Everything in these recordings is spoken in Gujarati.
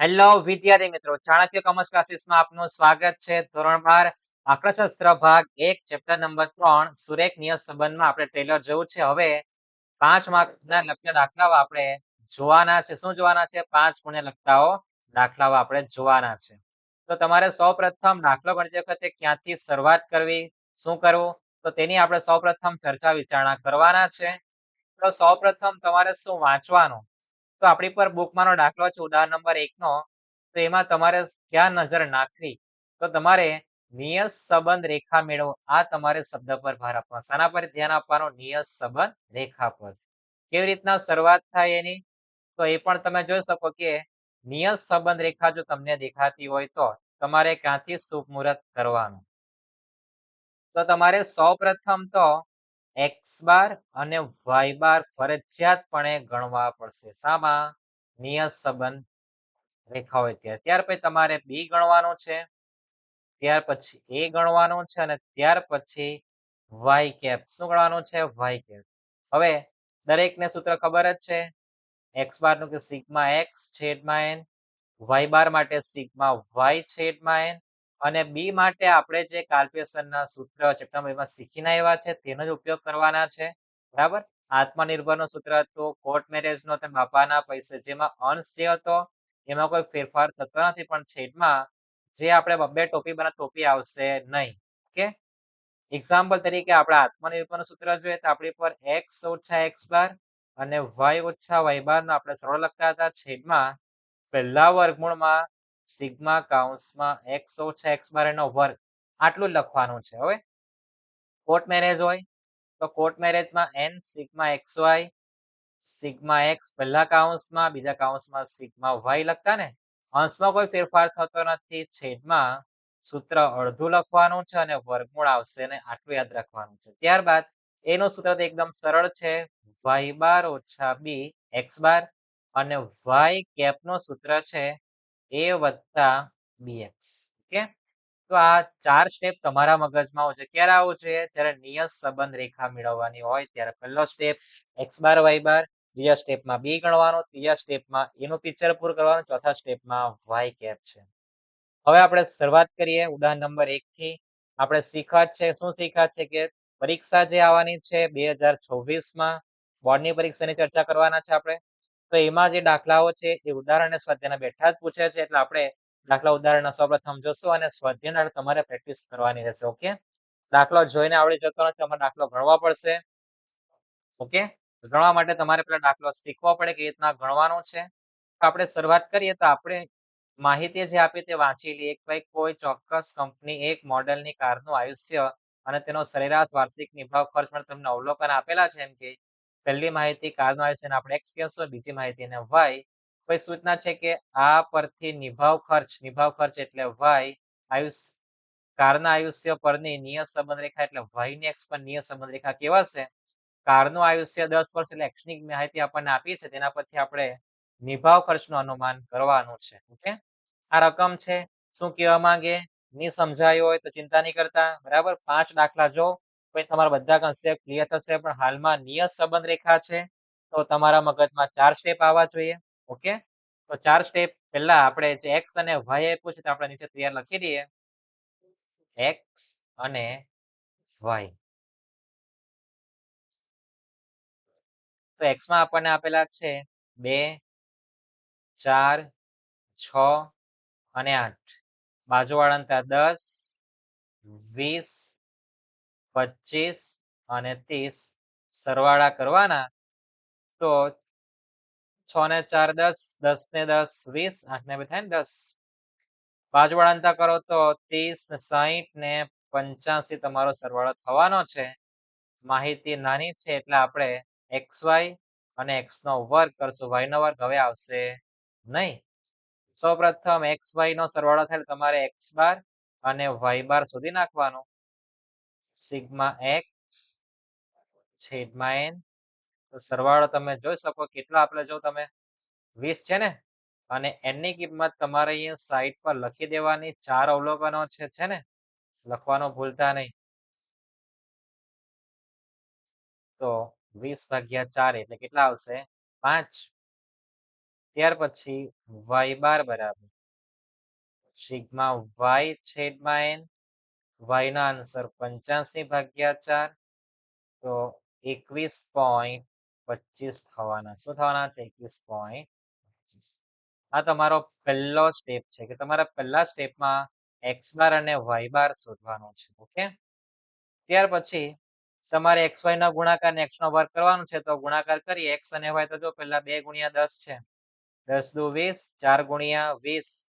હેલો વિદ્યાર્થી મિત્રો. ચાણક્ય કોમર્સ ક્લાસીસમાં આપનું સ્વાગત છે. ધોરણ બાર આંકડાશાસ્ત્ર ભાગ એક ચેપ્ટર નંબર ત્રણ, સુરેખ નિયત સંબંધમાં આપણે ટ્રેલર જોયું છે. હવે પાંચ માર્કના લખ્યા દાખલાઓ આપણે જોવાના છે. શું જોવાના છે? પાંચ ગુણ્ય લખતાઓ દાખલાઓ આપણે જોવાના છે. તો તમારે સૌ પ્રથમ દાખલો ગણતી વખતે ક્યાંથી શરૂઆત કરવી, શું કરવું? તો તેની આપણે સૌ ચર્ચા વિચારણા કરવાના છે. તો સૌ તમારે શું વાંચવાનું? તો આપણી પર બુકમાંનો દાખલો છે, ઉદાહરણ નંબર એકનો. તો એમાં તમારે ક્યાં નજર નાખવી? તો તમારે નિયત સંબંધ રેખા મેળવો. આ તમારે શબ્દ પર ભાર આપવાનો. શાના પર ધ્યાન આપવાનો નિયત સંબંધ રેખા પર. કેવી રીતના શરૂઆત થાય એની? તો એ પણ તમે જોઈ શકો કે નિયત સંબંધ રેખા જો તમને દેખાતી હોય તો તમારે ક્યાંથી શુભ મુહૂર્ત કરવાનું? તો તમારે સૌ પ્રથમ તો એક્સ બાર અને વાય બાર ફરજિયાતપણે ગણવા પડશે. સામા નિયત સંબંધ રેખા હોય ત્યારે ત્યાર પછી તમારે બી ગણવાનું છે, ત્યાર પછી એ ગણવાનું છે અને ત્યાર પછી વાય કેપ. શું ગણવાનું છે? Y cap. હવે દરેકને સૂત્ર ખબર જ છે, એક્સ બારનું કે સિગ્મા એક્સ છેદમાં એન, વાય બાર માટે સિગ્મા વાય છેદમાં એન અને બી માટે આપણે જે કાલ્ક્યુલેશનના સૂત્ર ચેપ્ટર એમાં શીખીને આવ્યા છે, તેનો જ ઉપયોગ કરવાના છે. બરાબર? આત્મનિર્ભરનું સૂત્ર હતું કોર્ટ મેરેજનો તે બાપાના પૈસે જેમાં અંશ જે હતો, એમાં કોઈ ફેરફાર થતો નથી, પણ છેદમાં જે આપણે બબ્બે ટોપી બના ટોપી આવશે નહીં. ઓકે? એક્ઝામ્પલ તરીકે આપણે આત્મનિર્ભરનું સૂત્ર જોઈએ તો આપણી પર એક્સ ઓછા એક્સ બાર અને વાય ઓછા વાય બારનો આપણે સરળ લખતા હતા. છેદમાં પહેલા વર્ગમૂળમાં સિગ્મા કાઉન્સમાં એક્સ ઓછા એક્સ બાર એનો વર્ગ આટલું લખવાનું છે, હવે. કોર્ટ મેરેજ હોય, તો કોર્ટ મેરેજમાં N sigma X Y sigma X પહેલા કાઉન્સમાં, બીજા કાઉન્સમાં સિગ્મા વાય લખતા ને. અંશમાં કોઈ ફેરફાર થતો નથી, છેદમાં સૂત્ર અડધું લખવાનું છે અને વર્ગમૂળ આવશે અને આટલું યાદ રાખવાનું છે. ત્યારબાદ એનું સૂત્ર તો એકદમ સરળ છે વાય બાર ઓછા બી એક્સ બાર, અને વાય કેપનું સૂત્ર છે એ વત્તા બીએક્સ ઓકે? તો આ ચાર સ્ટેપ તમારા મગજમાં આવશે ક્યારે આવવું જોઈએ જ્યારે નિયત સંબંધ રેખા મેળવવાની હોય ત્યારે પહેલો step X bar Y bar, બીજા સ્ટેપમાં બી ગણવાનો, ત્રીજા સ્ટેપમાં એનું પિક્ચર પૂરું કરવાનું, ચોથા સ્ટેપમાં વાય કેપ છે. હવે આપણે શરૂઆત કરીએ ઉદાહરણ નંબર એક થી. આપણે શીખવા છે, શું શીખ્યા છે કે પરીક્ષા જે આવવાની છે બે હજાર છવ્વીસમાં, બોર્ડની પરીક્ષાની ચર્ચા કરવાના છે આપણે. તો એમાં જે દાખલાઓ છે, એ ઉદાહરણ અને સ્વાધ્યાયના બેઠા જ પૂછે છે. એટલે આપણે દાખલા ઉદાહરણ સૌપ્રથમ જોશો અને સ્વાધ્યાય તમારે પ્રેક્ટિસ કરવાની રહેશે ઓકે દાખલો જોઈને આવડી જતો નથી, તમારે દાખલો ગણવા પડશે ઓકે ગણવા માટે તમારે પેલા દાખલો શીખવો પડે કે રીતના ગણવાનો છે. આપણે શરૂઆત કરીએ તો આપણે માહિતી જે આપી તે વાંચી લઈએ. ભાઈ કોઈ ચોક્કસ કંપની, એક મોડેલની કારનું આયુષ્ય અને તેનો સરેરાશ વાર્ષિક નિભાવ ખર્ચ પણ તમને અવલોકન આપેલા છે એમ કે પહેલી માહિતી કારનું આયુષ્ય આપણે એક્સ કહેશું બીજી માહિતીને વાય. પછી સૂચના છે કે આ પરથી નિભાવ ખર્ચ નિભાવ ખર્ચ એટલે વાય આયુષ્ય કારના આયુષ્ય પરની નિયત સંબંધ રેખા એટલે વાયની એક્સ પર નિયત સંબંધ રેખા કેવાશે કારનું આયુષ્ય દસ વર્ષ એટલે એક્સની માહિતી આપણને આપી છે, તેના પરથી આપણે નિભાવ ખર્ચનું અનુમાન કરવાનું છે. ઓકે? આ રકમ છે, શું કહેવા માંગે? ની સમજાયું હોય તો ચિંતા નહીં કરતા, બરાબર? પાંચ દાખલા જો પછી તમારા બધા કન્સેપ્ટ ક્લિયર થશે, પણ હાલમાં નિયત સંબંધ રેખા છે, તો તમારા મગજમાં ચાર સ્ટેપ આવવા જોઈએ ઓકે તો ચાર સ્ટેપ પહેલા આપણે જે એક્સ અને વાય આપ્યું તો આપણે નીચે તૈયાર લખી દઈએ. એક્સ અને વાય તો એક્સમાં આપણને આપેલા છે બે, ચાર, છ અને આઠ. બાજુવાળા દસ, વીસ પચીસ અને ત્રીસ સરવાળા કરવાના, તો છ ને ચાર દસ દસ ને દસ, વીસ આઠ ને બે થાય ને દસ. બાજુવાળા અંતર કરો તો ત્રીસ ને સાહીઠ ને પંચ્યાસી તમારો સરવાળો થવાનો છે. માહિતી નાની છે એટલે આપણે એક્સ વાય અને એક્સ નો વર્ગ કરશું. વાય નો વર્ગ હવે આવશે નહીં. સૌ પ્રથમ એક્સ વાય નો સરવાળો થાય તમારે એક્સ બાર અને વાય બાર સુધી નાખવાનો. સિગ્મા એક્સ છેદમાં એન. તો સરવાળો તમે જોઈ શકો કેટલા આપણે જો તમે વીસ છે ને? અને એનની કિંમત તમારે અહીંયા સાઈડ પર લખી દેવાની. ચાર અવલોકનો છે ને? લખવાનું ભૂલતા નહીં. તો વીસ ભાગ્યા ચાર એટલે કેટલા આવશે? પાંચ. ત્યાર પછી વાય બાર બરાબર. સિગ્મા વાય છેદમાં એન. વાયનો આન્સર પંચ્યાસી ભાગ્યા ચાર, તો એકવીસ પોઈન્ટ પચીસ થવાના. શું થવાના છે? એકવીસ પોઈન્ટ પચીસ. આ તમારો પહેલો સ્ટેપ છે કે તમારા પહેલા સ્ટેપમાં એક્સ બાર અને વાય બાર શોધવાનો છે, ઓકે? ત્યાર પછી તમારે એક્સ વાય ના ગુણાકાર ને એક્સ નો વર્ગ કરવાનો છે, તો ગુણાકાર કરી એક્સ અને વાય તો જો પહેલા બે ગુણ્યા દસ છે. દસ દુ વીસ, ચાર ગુણ્યા વીસ.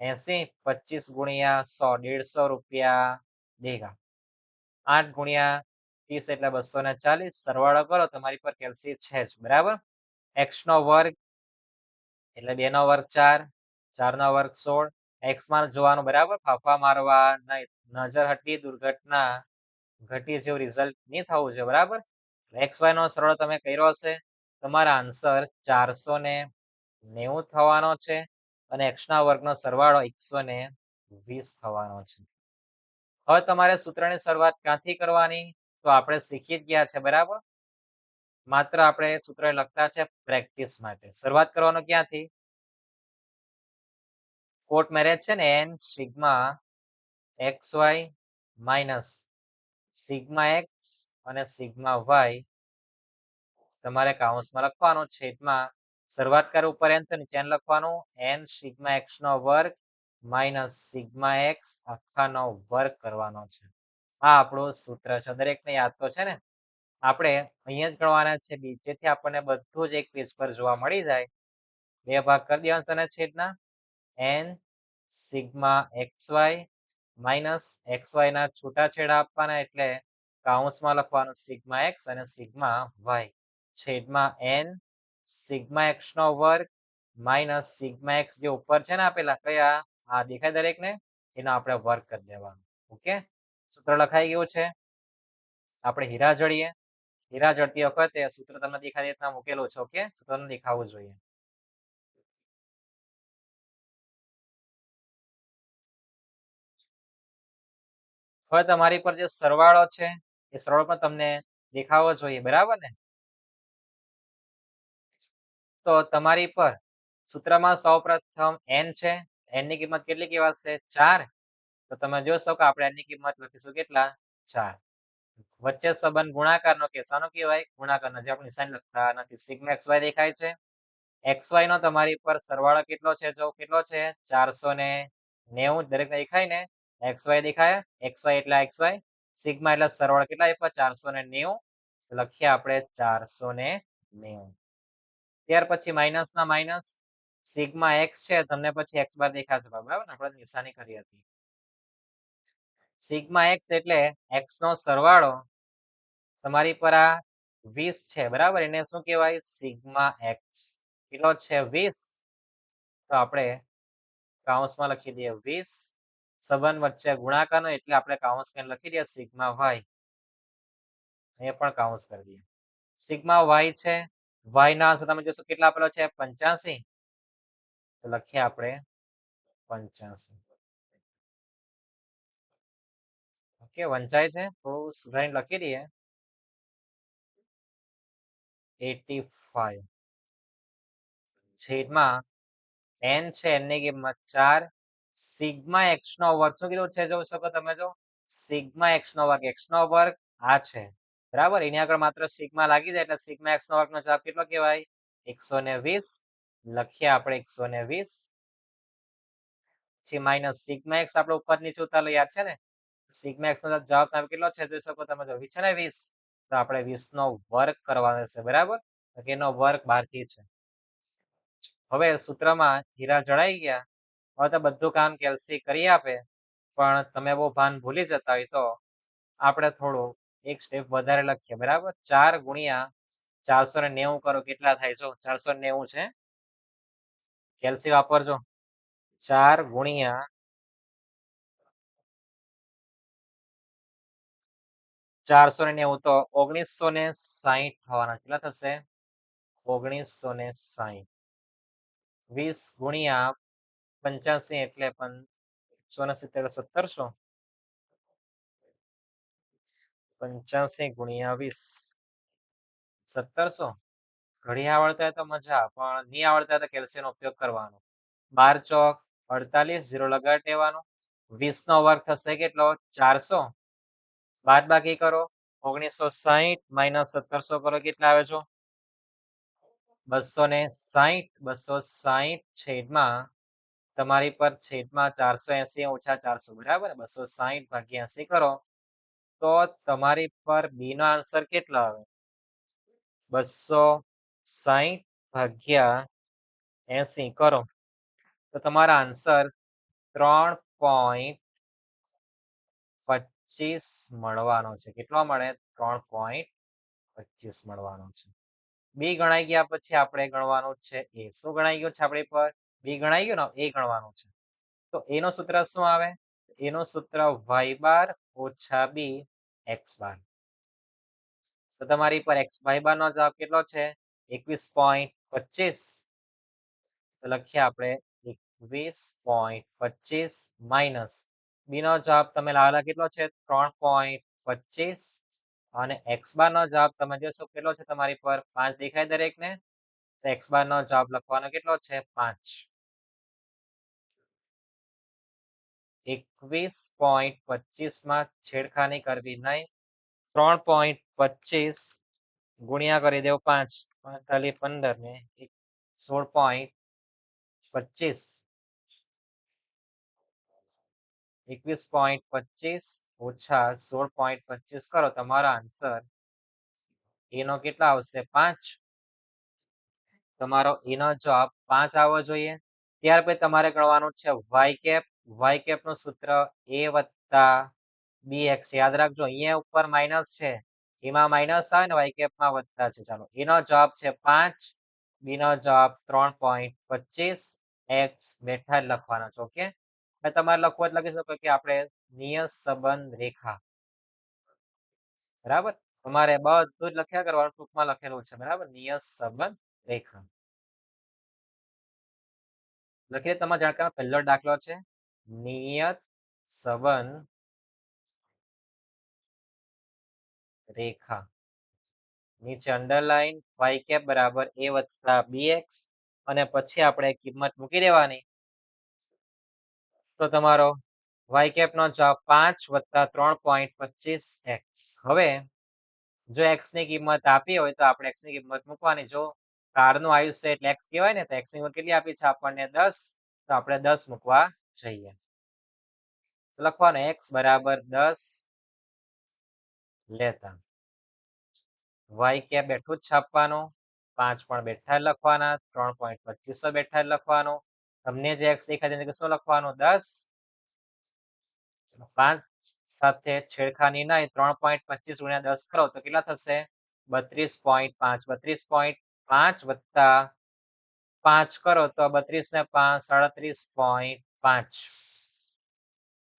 એસી પચીસ ગુણ્યા સો દેડસો રૂપિયા દેગા આઠ ગુણ્યા ત્રીસ એટલે બસો ને ચાલીસ. સરવાળો કરો, તમારી પર કેલ્સી છે જ, બરાબર? એક્સ નો વર્ગ એટલે બે નો વર્ગ ચાર ચાર નો વર્ગ સોળ. એક્સમાં જોવાનું, બરાબર? ફાફા મારવા નજર હટી દુર્ઘટના ઘટી જેવું રિઝલ્ટ નહીં થવું જોઈએ, બરાબર? એક્સ વાય નો સરળ તમે કર્યો હશે. તમારા આન્સર ચારસો ને નેવું થવાનો છે. અને એક્સના વર્ગનો સરવાળો એકસો ને વીસ થવાનો છે. હવે તમારે સૂત્રની શરૂઆત ક્યાંથી કરવાની? તો આપણે શીખી જ ગયા છે, બરાબર? માત્ર આપણે સૂત્ર લખતા છે પ્રેક્ટિસ માટે. શરૂઆત કરવાનો ક્યાંથી? કોર્ટ મેરેજ છે ને N sigma X Y minus sigma X અને સિગ્મા વાય તમારે કાઉન્સમાં લખવાનું છેદમાં શરૂઆત કરો ઉપર એન તો નીચે લખવાનું. એન સિગ્મા એક્સ નો વર્ગ માઇનસ સિગ્મા એક્સ આખાનો વર્ગ કરવાનો છે. આ આપણું સૂત્ર છે. દરેકને યાદ તો છે ને? આપણે અહીંયા જ ગણવાના છે જેથી આપણને બધું જ એક પેજ પર જોવા મળી જાય. બે ભાગ કરી દેવાના અને છેદના. N sigma X Y minus X Y ના છૂટાછેડા આપવાના એટલે કાઉન્સમાં લખવાનું સિગ્મા એક્સ અને સિગ્મા વાય. છેદમાં એન સિગ્મા એક્સ નો વર્ગ માઇનસ સિગ્મા એક્સ જે ઉપર છે ને આપેલા, કયા? આ દેખાય દરેકને? એનો આપણે વર્ગ કરી દેવાનો. ઓકે? સૂત્ર લખાઈ ગયું છે. આપણે હીરા જડીએ. હીરા જડતી વખતે સૂત્ર તમને દેખાય રીતના મૂકેલું છે. ઓકે? સૂત્ર દેખાવું જોઈએ. હવે તમારી પર જે સરવાળો છે, એ સરવાળો પણ તમને દેખાવો જોઈએ. બરાબર ને? તો તમારી પર સૂત્રમાં સૌ પ્રથમ એન છે એનની કિંમત કેટલી કહેવાશે ચાર. તો તમે જોશો કે આપણે એની કિંમત લખીશું કેટલા? ચાર. વચ્ચે સંબંધ ગુણાકારનો કે શાનો કહેવાય? ગુણાકારનો જે આપણે નિશાન લખતા નથી. સિગ્મા એક્સ વાય દેખાય છે. એક્સ વાય નો તમારી પર સરવાળો કેટલો છે જો? કેટલો છે? ચારસો ને નેવું. દરેક દેખાય ને? એક્સ વાય દેખાય. એક્સ વાય એટલે એક્સ વાય. સિગ્મા એટલે સરવાળો કેટલા ચારસો ને નેવું. લખીએ આપણે ચારસો ને નેવું. ત્યાર પછી માઇનસ ના માઇનસ સિગ્મા એક્સ છે, તમને પછી એક્સ બાર દેખાશે બરાબર આપણે નિશાની કરી હતી. સિગ્મા એક્સ એટલે એક્સ નો સરવાળો તમારી પર આ વીસ છે, બરાબર? એને શું કહેવાય? સિગ્મા એક્સ કેટલો છે વીસ. તો આપણે કાઉન્સમાં લખી દઈએ વીસ સંબંધ વચ્ચે ગુણાકારનો એટલે આપણે કાઉન્સ કરીને લખી દઈએ સિગ્મા વાય એ પણ કાઉન્સ કરી દઈએ. સિગ્મા વાય છે વાય ના આન્સર તમે જોશો કેટલા આપેલો છે? પંચ્યાસી. તો લખીએ આપણે પંચ્યાસી. ઓકે, વંચાય છે. થોડું સુધારીને લખી દઈએ. Eighty five. છેદમાં એન છે એનની કિંમત ચાર. સિગ્મા એક્સ નો વર્ગ શું કીધું છે? જોઈ શકો તમે જો. સિગ્મા એક્સ નો વર્ગ, એક્સ નો વર્ગ આ છે. બરાબર? એની આગળ માત્ર સિગ્મા લાગી જાય એટલે સિગ્મા એક્સ નો વર્ગ નો જવાબ કેટલો કહેવાય? એકસો ને વીસ. લખીએ આપણે એકસો ને વીસ. પછી માઇનસ સિગ્મા એક્સ આપણે ઉપર નીચે ઉતારેલો યાદ છે ને? સિગ્મા એક્સ નો જવાબ તમે કેટલો છે જોઈ શકો તમે જો. છે ને વીસ. તો આપણે વીસ નો વર્ગ કરવાનો છે, બરાબર? એનો વર્ગ બહારથી છે. હવે સૂત્રમાં હીરા જડાઈ ગયા. હવે તો બધું કામ કેલ્સી કરી આપે. પણ તમે બહુ ભાન ભૂલી જતા હોય તો આપણે થોડું એક સ્ટેપ વધારે લખીએ, બરાબર? ચાર ગુણ્યા ચારસો ને નેવું કરો, કેટલા થાય? જો ચારસો નેવું છે. કેલ્સી વાપરજો. ચાર ગુણ્યા ચારસો ને નેવું તો ઓગણીસો ને સાહીઠ થવાના, કેટલા થશે? ઓગણીસો ને સાહીઠ વીસ ગુણ્યા પંચ્યાસી એટલે સો ને સિત્તેર સત્તરસો. પંચ્યાસી ગુણ્યા વીસ. સત્તરસો? ઘડી આવડતા હોય તો મજા, પણ નહીં આવડતા હોય તો કેલ્શિયમનો ઉપયોગ કરવાનો. બાર ચોક, અડતાલીસ, ઝીરો લગાડી દેવાનો વીસ નો વર્ગ થશે કેટલો? ચારસો. બાદ બાકી કરો. ઓગણીસો સાહીઠ માઇનસ સત્તરસો કરો, કેટલા આવે છો બસો ને સાહીઠ બસો સાહીઠ છેદમાં, તમારી પર છેદમાં ચારસો એસી ઓછા ચારસો, બરાબર? બસો સાહીઠ ભાગ્યા એસી કરો. તો તમારી પર બી નો આન્સર કેટલો આવે? બસો સાહીઠ ભાગ્યા એસી. કરો. તો તમારો આન્સર ત્રણ પોઈન્ટ પચીસ મળવાનો છે. કેટલો મળે? ત્રણ પોઈન્ટ પચીસ મળવાનો છે. બી ગણાઈ ગયા પછી આપણે ગણવાનું છે એ શું ગણાઈ ગયું છે આપણી પર? બી ગણાઈ ગયું ને? એ ગણવાનું છે. તો એનો સૂત્ર શું આવે? એનો સૂત્ર વાય બાર ઓછા બી એક્સ બાર. તો તમારી પર એક્સ વાય બાર નો જવાબ કેટલો છે? એકવીસ પોઈન્ટ પચીસ. તો લખીએ આપણે એકવીસ પોઈન્ટ પચીસ માઇનસ બી નો જવાબ તમે લાવેલા કેટલો છે? ત્રણ પોઈન્ટ પચીસ. અને એક્સ બાર નો જવાબ તમે જોશો કેટલો છે તમારી પર? પાંચ દેખાય દરેકને. તો એક્સ બાર નો જવાબ લખવાનો કેટલો છે? પાંચ. એકવીસ પોઈન્ટ પચીસમાં છેડખાની કરવી નહીં. ત્રણ પોઈન્ટ પચીસ ગુણ્યા કરી દેવું પાંચ. પાંતાલીસ પંદર ને સોળ પોઈન્ટ પચીસ. એકવીસ પોઈન્ટ પચીસ ઓછા સોળ પોઈન્ટ પચીસ કરો. તમારો આન્સર એનો કેટલા આવશે? પાંચ. તમારો એનો જવાબ પાંચ આવવો જોઈએ. ત્યાર પછી તમારે ગણવાનું છે વાય કેપ. વાય કેપનું સૂત્ર એ વત્તા બી એક્સ યાદ રાખજો, અહીંયા ઉપર માઇનસ છે, એમાં માઇનસ આવે ને વાય કેપમાં વત્તા છે. ચાલો, એનો જવાબ છે પાંચ બી નો જવાબ ત્રણ પોઈન્ટ પચીસ એક્સ બેઠા લખવાનો છે, ઓકે? તમારે લખવું એટલે લખી શકો કે આપણે નિયત સંબંધ રેખા. બરાબર? તમારે બધું જ લખ્યા કરવાનું ટૂંકમાં લખેલું છે, બરાબર? નિયત સંબંધ રેખા. લખીએ, તમારા જાણકાર પહેલો દાખલો છે. નિયત સંબંધ રેખા. નીચે અંડરલાઈન વાય કેપ બરાબર એ વત્તા બીએક્સ અને પછી આપણે કિંમત મૂકી દેવાની. તો તમારો વાય કેપ નો જવાબ પાંચ વત્તા ત્રણ પોઈન્ટ પચીસ એક્સ હવે જો એક્સની કિંમત આપી હોય તો આપણે એક્સની કિંમત મૂકવાની. જો કારનું આયુષ્ય એટલે એક્સ કહેવાય ને, તો એક્સની કિંમત કેટલી આપી છે આપણને? દસ. તો આપણે દસ મૂકવા જઈએ. લખવાનું એક્સ બરાબર દસ લેતા. વાય કે બેઠું છાપવાનું? પાંચ પણ બેઠા લખવાના, ત્રણ પોઈન્ટ પચીસો બેઠા લખવાનું. તમને જે એક્સ દેખાય છે શું લખવાનું? દસ. પાંચ સાથે છેડખાની નહીં ત્રણ પોઈન્ટ પચીસ ગુણ્યા દસ કરો, તો કેટલા થશે? બત્રીસ પોઈન્ટ પાંચ, બત્રીસ પોઈન્ટ પાંચ વત્તા પાંચ કરો, તો બત્રીસ ને પાંચ, સાડત્રીસ પોઈન્ટ પાંચ.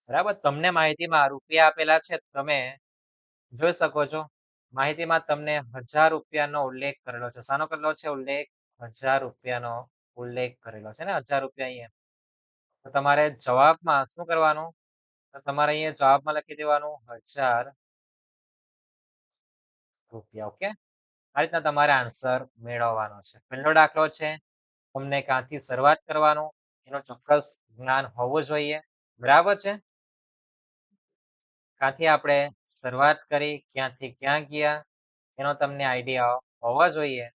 બરાબર? તમને માહિતીમાં રૂપિયા આપેલા છે. તમે જોઈ શકો છો. માહિતીમાં તમને હજાર રૂપિયાનો ઉલ્લેખ કરેલો છે. શાનો કરેલો છે? ઉલ્લેખ હજાર રૂપિયાનો ઉલ્લેખ કરેલો છે ને? હજાર રૂપિયા અહીંયા. તો તમારે જવાબમાં શું કરવાનું? તો તમારે અહીંયા જવાબમાં લખી દેવાનું હજાર રૂપિયા, ઓકે? આ રીતના તમારે આન્સર મેળવવાનો છે. પહેલો દાખલો છે. તમને ક્યાંથી શરૂઆત કરવાનું? એનું ચોક્કસ જ્ઞાન હોવું જોઈએ. બરાબર છે? ક્યાંથી આપણે શરૂઆત કરી, ક્યાંથી ક્યાં ગયા, એનો તમને આઈડિયા હોવા જોઈએ.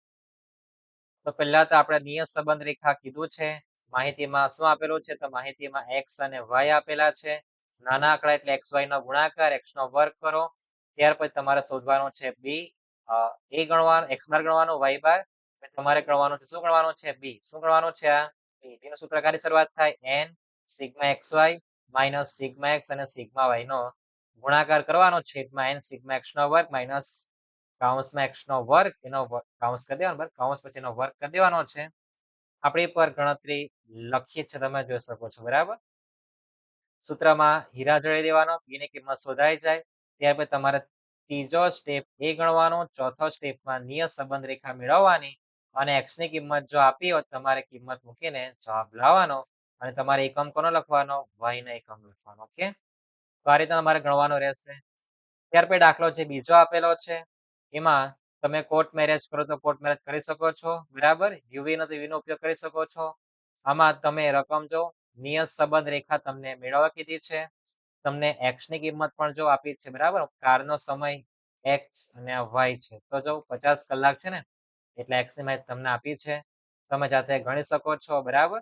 તો પહેલા તો આપણે નિયત સંબંધ રેખા કીધું છે. માહિતીમાં શું આપેલું છે? તો માહિતીમાં એક્સ અને વાય આપેલા છે. નાના આંકડા એટલે એક્સ વાય નો ગુણાકાર એક્સ નો વર્ગ કરો. ત્યાર પછી તમારે શોધવાનું છે બી એ ગણવાનું એક્સ બાર ગણવાનું વાય બાર તમારે ગણવાનું છે, શું ગણવાનું છે? બી શું ગણવાનું છે આ? બી. એનો સૂત્રકારની શરૂઆત થાય? N sigma X Y, minus sigma X અને સિગ્મા વાય નો ગુણાકાર કરવાનો છેદમાં એન સિગ્મા એક્સ નો વર્ગ માઇનસ કાઉન્સમાં એક્સ નો વર્ગ એનો કાઉન્સ કરી દેવાનો કાઉન્સ પછી એનો વર્ગ કરી દેવાનો છે. આપણી પર ગણતરી લખીએ છે, તમે જોઈ શકો છો, બરાબર? સૂત્રમાં હીરા જળી દેવાનો બીની કિંમત શોધાઈ જાય. ત્યાર પછી તમારે ત્રીજો સ્ટેપ એ ગણવાનો, ચોથો સ્ટેપમાં નિયત સંબંધ રેખા મેળવવાની અને એક્સની કિંમત જો આપી હોય તમારે કિંમત મૂકીને જવાબ લાવવાનો અને તમારે એકમ કોનો લખવાનો? વાય નો એકમ લખવાનો. ઓકે તો આ રીતે તમારે ગણવાનો રહેશે. ત્યાર પછી દાખલો છે બીજો આપેલો છે, એમાં તમે કોર્ટ મેરેજ કરો તો કોર્ટ મેરેજ કરી શકો છો, બરાબર? યુવી નો યુવી નો ઉપયોગ કરી શકો છો. આમાં તમે રકમ જો નિયત સંબંધ રેખા તમને મેળવવા કીધી છે. તમને એક્સની કિંમત પણ જો આપી છે, બરાબર? કારનો સમય એક્સ અને વાય છે. તો જો પચાસ કલાક છે ને એટલે એક્સની માહિતી તમને આપી છે. તમે જાતે ગણી શકો છો, બરાબર?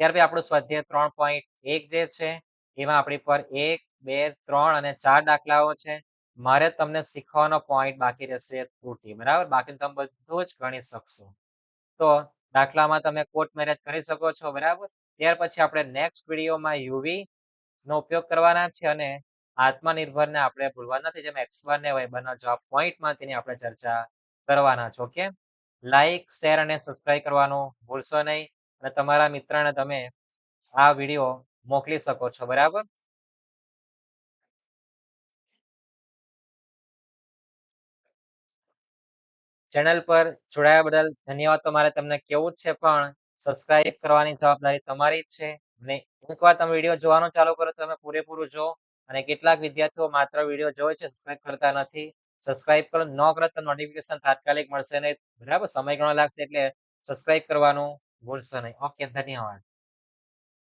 ત્યાર પછી આપણું સ્વાધ્યાય ત્રણ પોઈન્ટ એક જે છે, એમાં આપણી પર એક, બે, ત્રણ અને ચાર દાખલાઓ છે. મારે તમને શીખવાનો પોઈન્ટ બાકી રહેશે ત્રુટી, બરાબર? બાકી તમે બધું જ ગણી શકશો. તો દાખલામાં તમે કોર્ટ મેરેજ કરી શકો છો, બરાબર? ત્યાર પછી આપણે નેક્સ્ટ વિડીયોમાં યુવી નો ઉપયોગ કરવાના છે અને આત્મનિર્ભરને આપણે ભૂલવા નથી. જેમ એક્સ ને હોય બંને જોબ પોઈન્ટમાં તેની આપણે ચર્ચા કરવાના છો કે લાઈક શેર અને સબસ્ક્રાઇબ કરવાનું ભૂલશો નહીં. અને તમારા મિત્રને તમે આ વીડિયો મોકલી શકો છો, બરાબર? ચેનલ પર જોડાયા બદલ ધન્યવાદ. તમારે તમને કેવું છે પણ સબસ્ક્રાઇબ કરવાની જવાબદારી તમારી જ છે. અને એકવાર તમે વીડિયો જોવાનું ચાલુ કરો તમે પૂરેપૂરું જો અને કેટલાક વિદ્યાર્થીઓ માત્ર વીડિયો જોવે છે સબસ્ક્રાઇબ કરતા નથી. સબસ્ક્રાઇબ કરો. ન કરો તો નોટિફિકેશન તાત્કાલિક મળશે નહીં. બરાબર? સમય ઘણો લાગશે એટલે સબસ્ક્રાઇબ કરવાનું ભૂલશો નહીં. ઓકે ધન્યવાદ.